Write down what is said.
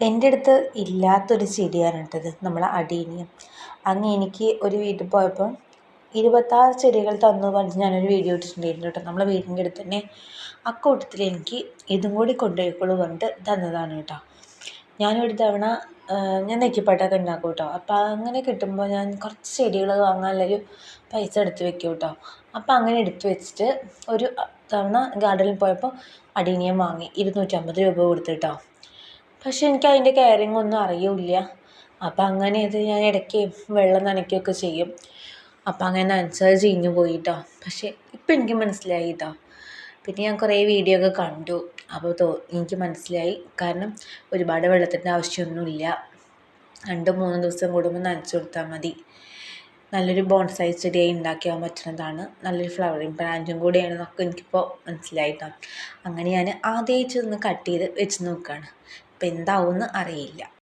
എന്റെ അടുത്ത് ഇല്ലാത്തൊരു ചെടിയാണ് കേട്ടത് നമ്മളെ അടീനിയം. അങ്ങ് എനിക്ക് ഒരു വീട്ടിൽ പോയപ്പം ഇരുപത്താറ് ചെടികൾ തന്നു പറഞ്ഞ് ഞാനൊരു വീഡിയോ ഇട്ടിട്ടുണ്ടായിരുന്നു കേട്ടോ. നമ്മളെ വീടിന്റെ അടുത്ത് തന്നെ അക്കൂട്ടത്തിൽ എനിക്ക് ഇതും കൂടി കൊണ്ടുപോയിക്കോളൂ പറഞ്ഞിട്ട് തന്നതാണ് കേട്ടോ. ഞാനൊരു തവണ ഞാൻ നെക്കിപ്പാട്ടൊക്കെ ഉണ്ടാക്കും കേട്ടോ. അപ്പോൾ അങ്ങനെ കിട്ടുമ്പോൾ ഞാൻ കുറച്ച് ചെടികൾ വാങ്ങാനുള്ളൊരു പൈസ എടുത്ത് വെക്കും കേട്ടോ. അപ്പോൾ അങ്ങനെ എടുത്ത് വെച്ചിട്ട് ഒരു തവണ ഗാർഡനിൽ പോയപ്പോൾ അടീനിയം വാങ്ങി ഇരുന്നൂറ്റമ്പത് രൂപ കൊടുത്ത് കേട്ടോ. പക്ഷെ എനിക്ക് അതിന്റെ കെയറിങ് ഒന്നും അറിയില്ല. അപ്പം അങ്ങനെ അത് ഞാൻ ഇടയ്ക്ക് വെള്ളം നനയ്ക്കുകയൊക്കെ ചെയ്യും. അപ്പം അങ്ങനെ നനച്ചത് ചീഞ്ഞു പോയി കേട്ടോ പക്ഷേ ഇപ്പം എനിക്ക് മനസ്സിലായി കേട്ടോ പിന്നെ ഞാൻ കുറേ വീഡിയോ ഒക്കെ കണ്ടു. അപ്പോൾ തോ എനിക്ക് മനസ്സിലായി. കാരണം ഒരുപാട് വെള്ളത്തിന്റെ ആവശ്യമൊന്നുമില്ല. രണ്ട് മൂന്ന് ദിവസം കൂടുമ്പോൾ നനച്ച് കൊടുത്താൽ മതി. നല്ലൊരു ബോൺസായി ചെടിയായി ഉണ്ടാക്കിയാൻ പറ്റുന്നതാണ്. നല്ലൊരു ഫ്ലവറിങ് പ്ലാന്റും കൂടിയാണെന്നൊക്കെ എനിക്കിപ്പോൾ മനസ്സിലായിട്ടാണ് അങ്ങനെ ഞാൻ ആദ്യമായിട്ട് ഒന്ന് കട്ട് ചെയ്ത് വെച്ച് നോക്കുകയാണ് ഇപ്പം എന്താവുമെന്ന് അറിയില്ല.